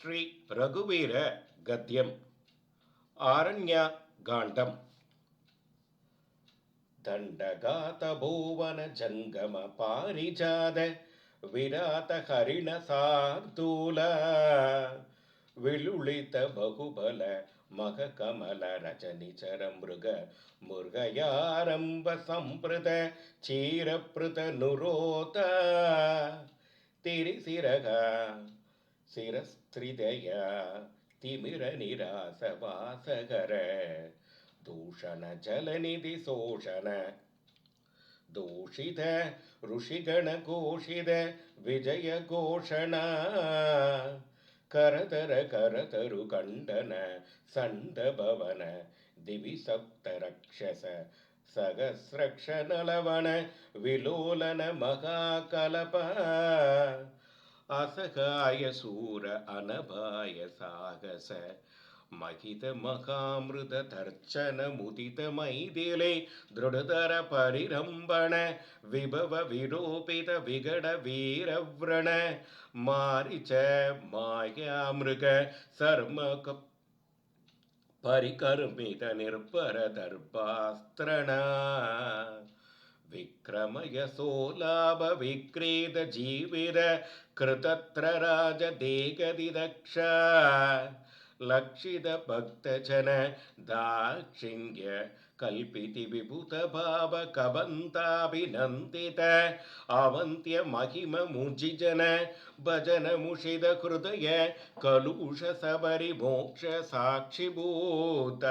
ஸ்ரீ ரகுவீர கத்தியம் ஆரண்யா காண்டம். தண்டகாத பூவன ஜங்கம பாரிஜாத விராத ஹரிண சார்தூல. விழுளித பகுபல மககமல ரஜனிச்சர மிருக முருகயாரம்ப சம்பிருத சீரப்ருத நுரோத. திரிசிரகா சிரஸ்திரிதய திமிர நிராச வாசகர தூஷண ஜலநிதி சோஷண தூஷித ಋಷಿಗಣ ಘೋಷಿದ ವಿಜಯ ಘೋಷಣ ಕರತರ ಕರತರು ಕಂಡನ ಸಂಡ ಭವನ ದಿವಿ ಸಪ್ತ ರಕ್ಷಸ ಸಹಸ್ರಕ್ಷ ನಲವಣ ವಿಲೋಲನ ಮಹಾಕಲಪ அசகாய சூர அனபாய சாகச. மகித மகாமிருத தர்ச்சன முதித மைதிலை திருடதர பரிரம்பண விபவ விரூபித விகட வீரவ்ரண. மாரிச்ச மாயாமிருக சர்ம பரிகர்மித நிர்பர தர்பாஸ்திரணா विक्रमय सोलाभविक्रीतजीविर कृतत्र राजदेगदिदक्ष लक्षितभक्तजन दाक्षिण्य कल्पिति सबरी मोक्ष साक्षी कलुषसबरिमोक्षसाक्षिभूत